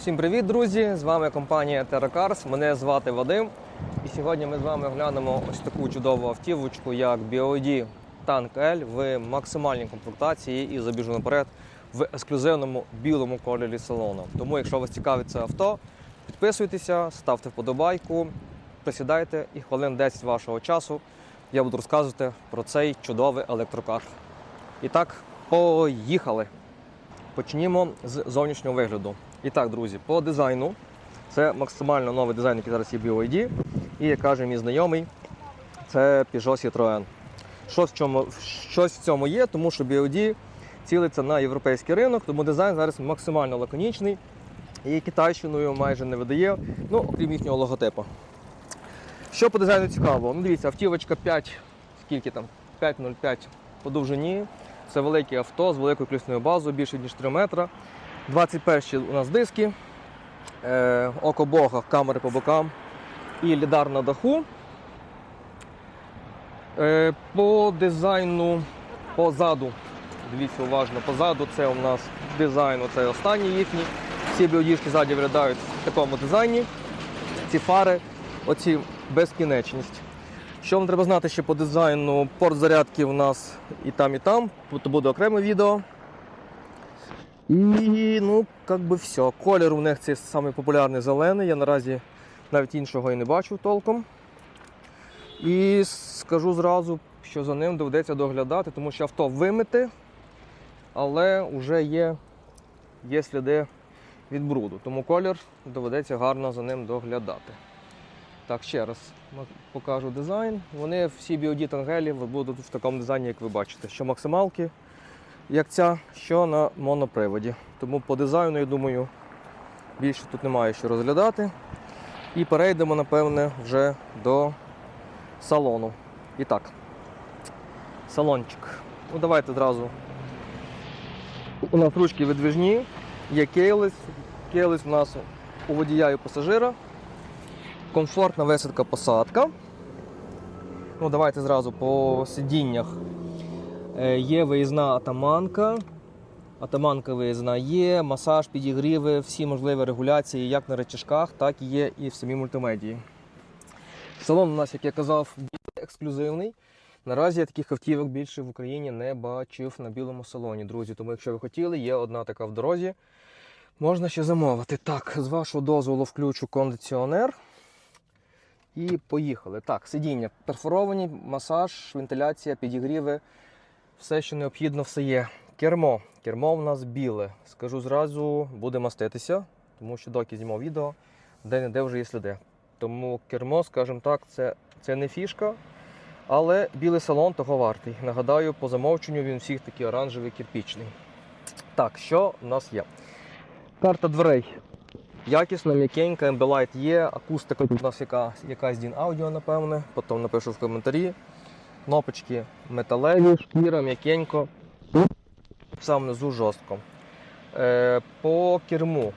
Всім привіт, друзі! З вами компанія TerraCars. Мене звати Вадим. І сьогодні ми з вами оглянемо ось таку чудову автівочку, як BOD Tank L в максимальній комплектації і забіжу наперед в ексклюзивному білому кольорі салону. Тому, якщо вас цікавить це авто, підписуйтеся, ставте вподобайку, присідайте і хвилин 10 вашого часу я буду розказувати про цей чудовий електрокар. І так, поїхали! Почнімо з зовнішнього вигляду. І так, друзі, по дизайну. Це максимально новий дизайн, який зараз є в BYD. І як каже мій знайомий, це Peugeot Citroën. Щось в, цьому, щось в цьому є, тому що BYD цілиться на європейський ринок, тому дизайн зараз максимально лаконічний і китайщиною майже не видає, ну, окрім їхнього логотипу. Що по дизайну цікаво? Ну, дивіться, автівочка 5, скільки там? 5,05 по довжині. Це велике авто з великою колісною базою, більше ніж 3 метра. 21 у нас диски, е, око Бога, камери по бокам і лідар на даху. Е, по дизайну позаду, дивіться уважно, позаду це у нас дизайн, це останній їхній. Всі біодіжки ззаді виглядають в такому дизайні. Ці фари, оці безкінечність. Що вам треба знати ще по дизайну? Порт зарядки у нас і там, і там. Тут буде окреме відео. І ну, як би все. Колір у них цей самий популярний зелений. Я наразі навіть іншого і не бачу толком. І скажу зразу, що за ним доведеться доглядати, тому що авто вимите, але вже є, є сліди від бруду. Тому колір доведеться гарно за ним доглядати. Так, ще раз покажу дизайн. Вони всі BOD тангелі будуть в такому дизайні, як ви бачите, що максималки, як ця, що на моноприводі. Тому по дизайну, я думаю, більше тут немає що розглядати. І перейдемо, напевне, вже до салону. І так, салончик. Ну, Давайте одразу. У нас ручки видвижні, є кейлес. Кейлес у нас у водія і пасажира. Комфортна висадка посадка. Ну, Давайте зразу по сидіннях. Е, Є виїзна атаманка. Атаманка виїзна є, масаж, підігріви, всі можливі регуляції як на речашках, так і є і в самій мультимедії. Салон у нас, як я казав, ексклюзивний. Наразі я таких автівок більше в Україні не бачив на білому салоні, друзі. Тому, якщо ви хотіли, є одна така в дорозі. Можна ще замовити. Так, з вашого дозволу включу кондиціонер. І поїхали. Так, сидіння перфоровані, масаж, вентиляція, підігріви. Все, що необхідно, все є. Кермо. Кермо у нас біле. Скажу зразу, буде маститися, тому що доки знімав відео, де-не-де вже є сліди. Тому кермо, скажімо так, це, це не фішка, але білий салон того вартий. Нагадаю, по замовченню він всіх такий оранжевий кирпічний. Так, що в нас є? Карта дверей. Якісна, м'якенька, ембелайт є, акустика у нас яка, якась Дін аудіо, напевне, потім напишу в коментарі. Кнопочки металеві, шкіра, м'якенько. Сам внизу жорстко. Е, по керму.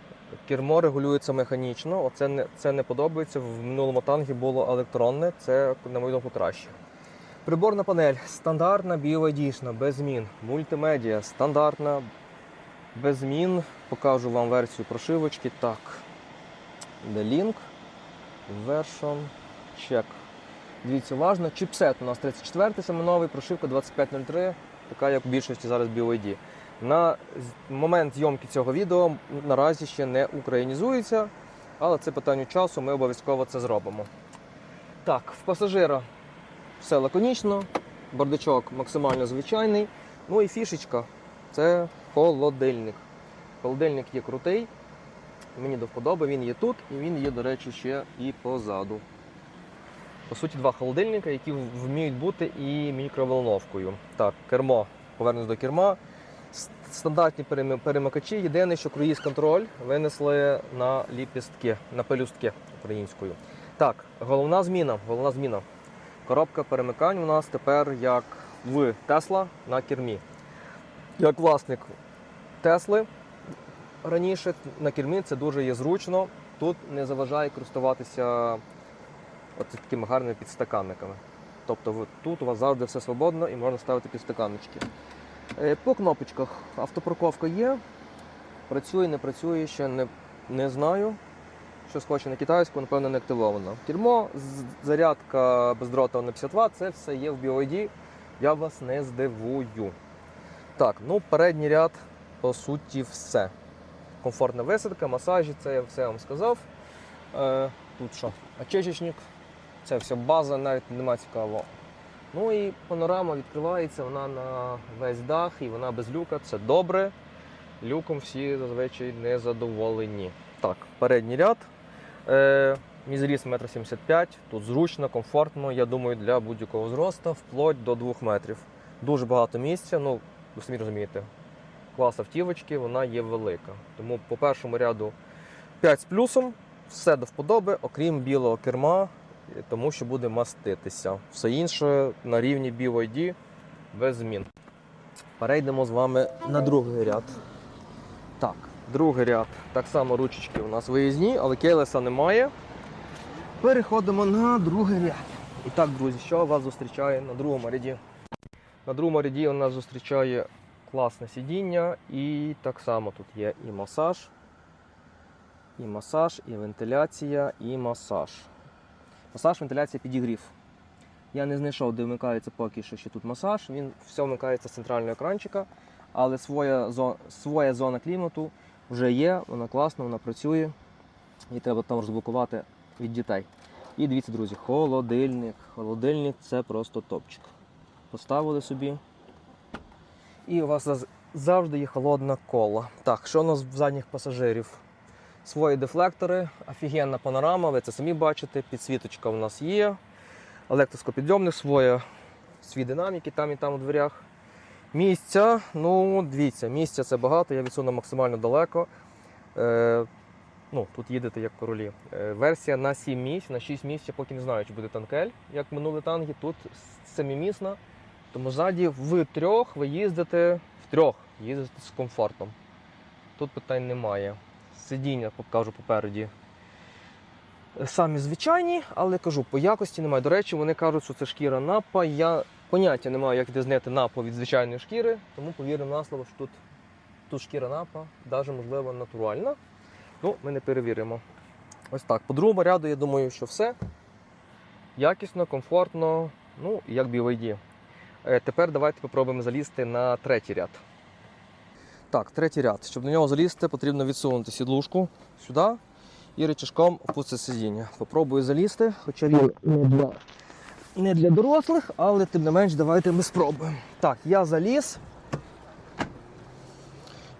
Кермо регулюється механічно. Оце не, це не подобається. В минулому тангі було електронне, це, на мою думку, краще. Приборна панель стандартна, BYD-шна, без змін. Мультимедіа стандартна, без змін. Покажу вам версію прошивочки. Так. The link. Version check. Дивіться, уважно. Чіпсет у нас 34 саме новий, прошивка 2503, така як в більшості зараз BYD. На момент зйомки цього відео наразі ще не українізується, але це питання часу, ми обов'язково це зробимо. Так, в пасажира все лаконічно, бардачок максимально звичайний. Ну і фішечка це холодильник. Холодильник є крутий, мені до вподоби, він є тут і він є, до речі, ще і позаду. По суті, два холодильника, які вміють бути і мікроволновкою. Так, кермо, повернусь до керма. Стандартні перемикачі. Єдине, що круїз контроль винесли на ліпістки, на пелюстки українською. Так, головна зміна. Головна зміна. Коробка перемикань у нас тепер як в Тесла на кермі. Як власник Тесли раніше на кермі це дуже є зручно. Тут не заважає користуватися от такими гарними підстаканниками. Тобто тут у вас завжди все свободно і можна ставити підстаканнички. Е, По кнопочках автопарковка є. Працює, не працює, ще не Не знаю. Щось хоче на китайську, напевно, не активовано. Кермо, зарядка бездротова на 50 Вт, це все є в BYD. Я вас не здивую. Так, ну передній ряд, по суті, все. Комфортна висадка, масажі, це я все вам сказав. Е, тут що? Очечечник, це все база, навіть нема цікавого. Ну і панорама відкривається, вона на весь дах і вона без люка. Це добре. Люком всі зазвичай не задоволені. Так, передній ряд. Е, мій зріст 1,75 м. Тут зручно, комфортно, я думаю, для будь-якого зросту, вплоть до 2 метрів. Дуже багато місця. Ну, ви самі розумієте, клас автівочки, вона є велика. Тому по першому ряду 5 з плюсом, все до вподоби, окрім білого керма, тому що буде маститися. Все інше на рівні BYD без змін. Перейдемо з вами на другий ряд. Так, другий ряд. Так само ручечки у нас виїзні, але кейлеса немає. Переходимо на другий ряд. І так, друзі, що вас зустрічає на другому ряді? На другому ряді у нас зустрічає класне сидіння, і так само тут є і масаж, і масаж, і вентиляція, і масаж. Масаж, вентиляція, підігрів. Я не знайшов, де вмикається поки що ще тут масаж. Він все вмикається з центрального екранчика, але своя, зо- своя зона клімату вже є, вона класна, вона працює. І треба там розблокувати від дітей. І дивіться, друзі, холодильник. Холодильник це просто топчик. Поставили собі. І у вас завжди є холодна кола. Так, що у нас в задніх пасажирів? Свої дефлектори, офігенна панорама, ви це самі бачите, підсвіточка у нас є. Електроскопідйомник, своє, свій динаміки там і там у дверях. Місця, ну, дивіться, місця це багато, я відсуну максимально далеко. Е, ну, тут їдете як королі. Е, версія на 7 місць, на 6 місць, я поки не знаю, чи буде танкель, як минули танки. Тут семимісна. Тому ззаді в трьох ви їздите в трьох, їздите з комфортом. Тут питань немає. Сидіння покажу попереді. Самі звичайні, але кажу, по якості немає. До речі, вони кажуть, що це шкіра напа. Я поняття не маю, як відрізнити напа від звичайної шкіри, тому повіримо на слово, що тут, тут шкіра напа, навіть можливо натуральна. Ну, ми не перевіримо. Ось так. По другому ряду, я думаю, що все. Якісно, комфортно, ну, як BYD. Е, Тепер давайте спробуємо залізти на третій ряд. Так, третій ряд. Щоб на нього залізти, потрібно відсунути сідлушку сюди і речашком опустити сидіння. Попробую залізти, хоча він не для, не для дорослих, але тим не менш давайте ми спробуємо. Так, я заліз.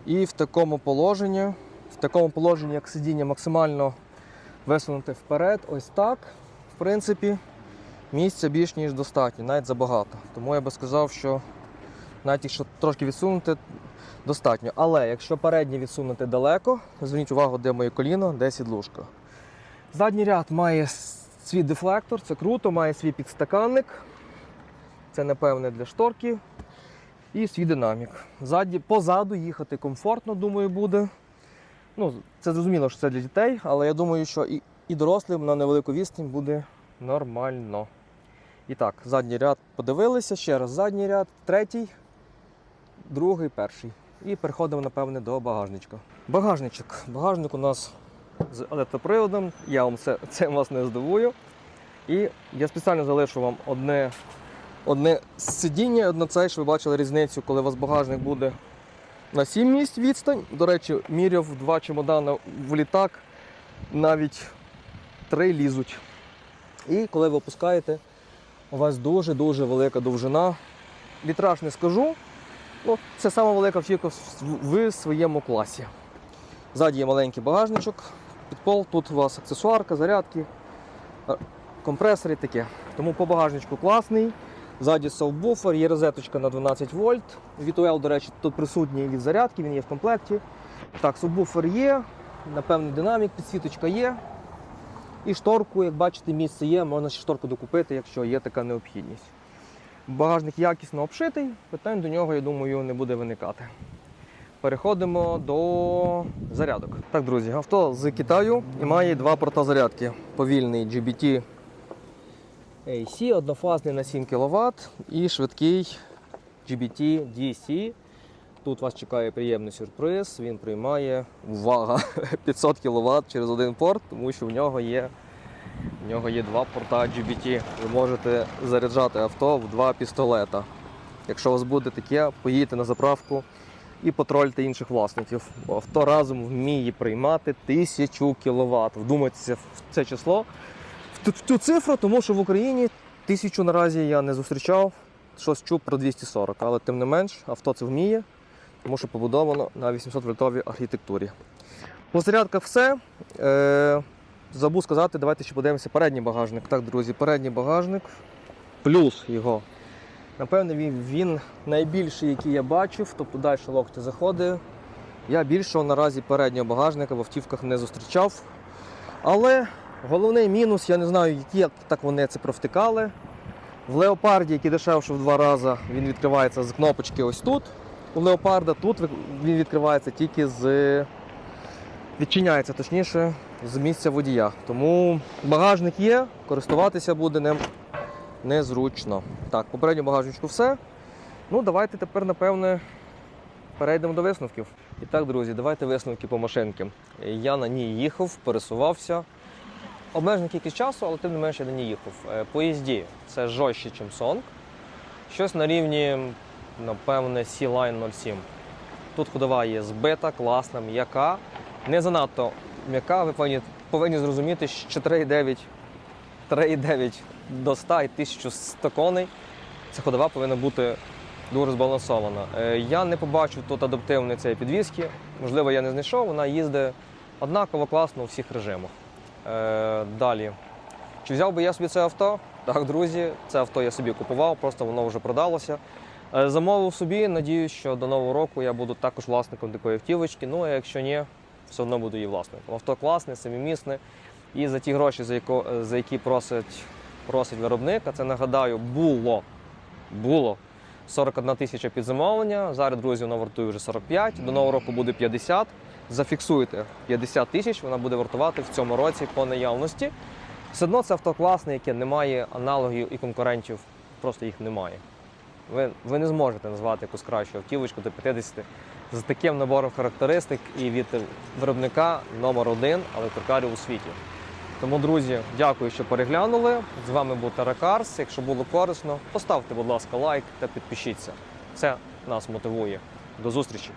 І в такому положенні, в такому положенні, як сидіння максимально висунути вперед, ось так. В принципі, місця більш ніж достатньо, навіть забагато. Тому я би сказав, що навіть якщо трошки відсунути, достатньо. Але якщо переднє відсунути далеко, зверніть увагу, де моє коліно, де сідлушка. Задній ряд має свій дефлектор, це круто, має свій підстаканник. Це, напевне, для шторки. І свій динамік. Ззаді, позаду їхати комфортно, думаю, буде. Ну, це зрозуміло, що це для дітей, але я думаю, що і, і дорослим на невелику відстань буде нормально. І так, задній ряд подивилися, ще раз задній ряд, третій, другий, перший. І переходимо, напевне, до багажничка. Багажничок. Багажник у нас з електроприводом. Я вам це, це вас не здивую. І я спеціально залишу вам одне, одне сидіння, одне цей, що ви бачили різницю, коли у вас багажник буде на 7 місць відстань. До речі, міряв два чемодани в літак, навіть три лізуть. І коли ви опускаєте, у вас дуже-дуже велика довжина. Літраж не скажу. Ну, це сама велика автівка в- своєму класі. Ззаді є маленький багажничок, під пол, тут у вас аксесуарка, зарядки, компресори таке. Тому по багажничку класний. Ззаді совбуфер, є розеточка на 12 вольт. V2L, до речі, тут присутній від зарядки, він є в комплекті. Так, субвуфер є, напевний динамік, підсвіточка є. І шторку, як бачите, місце є, можна ще шторку докупити, якщо є така необхідність. Багажник якісно обшитий, питань до нього, я думаю, не буде виникати. Переходимо до зарядок. Так, друзі, авто з Китаю і має два порта. Повільний GBT AC, однофазний на 7 кВт і швидкий GBT DC тут вас чекає приємний сюрприз. Він приймає увага 500 кВт через один порт, тому що в нього є, в нього є два порта GBT. Ви можете заряджати авто в два пістолета. Якщо у вас буде таке, поїдьте на заправку і потрольте інших власників. Бо авто разом вміє приймати 1000 кВт. Вдумайтеся в це число, в цю цифру, тому що в Україні тисячу наразі я не зустрічав. Щось чув про 240, але тим не менш авто це вміє, тому що побудовано на 800 вольтовій архітектурі. По зарядках все. Е, забув сказати, давайте ще подивимося передній багажник. Так, друзі, передній багажник плюс його. Напевно, він, він найбільший, який я бачив, тобто далі локті заходить. Я більшого наразі переднього багажника в автівках не зустрічав. Але головний мінус, я не знаю, як так вони це провтикали. В леопарді, який дешевше в два рази, він відкривається з кнопочки ось тут. У леопарда тут він відкривається тільки з. Відчиняється точніше з місця водія. Тому багажник є, користуватися буде ним незручно. Так, попередньо багажничку все. Ну, давайте тепер, напевне, перейдемо до висновків. І так, друзі, давайте висновки по машинки. Я на ній їхав, пересувався. Обмежений кількість часу, але тим не менше я на ній їхав. Е, По їзді це жорстче, ніж Song. Щось на рівні, напевне, C-Line 07. Тут ходова є збита, класна, м'яка. Не занадто м'яка, ви повинні, повинні зрозуміти, що 3,9 3,9 до 100 і 1100 коней. Ця ходова повинна бути дуже збалансована. Е, Я не побачив тут адаптивної цієї підвіски. Можливо, я не знайшов, вона їздить однаково класно у всіх режимах. Е, Далі. Чи взяв би я собі це авто? Так, друзі, це авто я собі купував, просто воно вже продалося. Е, Замовив собі, надіюсь, що до нового року я буду також власником такої автівочки. Ну а якщо ні, все одно буду її власником. Авто класне, самімісне. І за ті гроші, за, яко, за які просить, просить виробник, а це нагадаю, було, було 41 тисяча під замовлення. Зараз, друзі, воно вартує вже 45, до нового року буде 50. Зафіксуйте 50 тисяч, вона буде вартувати в цьому році по наявності. Все одно це авто класне, яке не має аналогів і конкурентів, просто їх немає. Ви, ви не зможете назвати якусь кращу автівочку до 50 з таким набором характеристик і від виробника номер один електрокарів у світі. Тому, друзі, дякую, що переглянули. З вами був Таракарс. Якщо було корисно, поставте, будь ласка, лайк та підпишіться. Це нас мотивує. До зустрічі!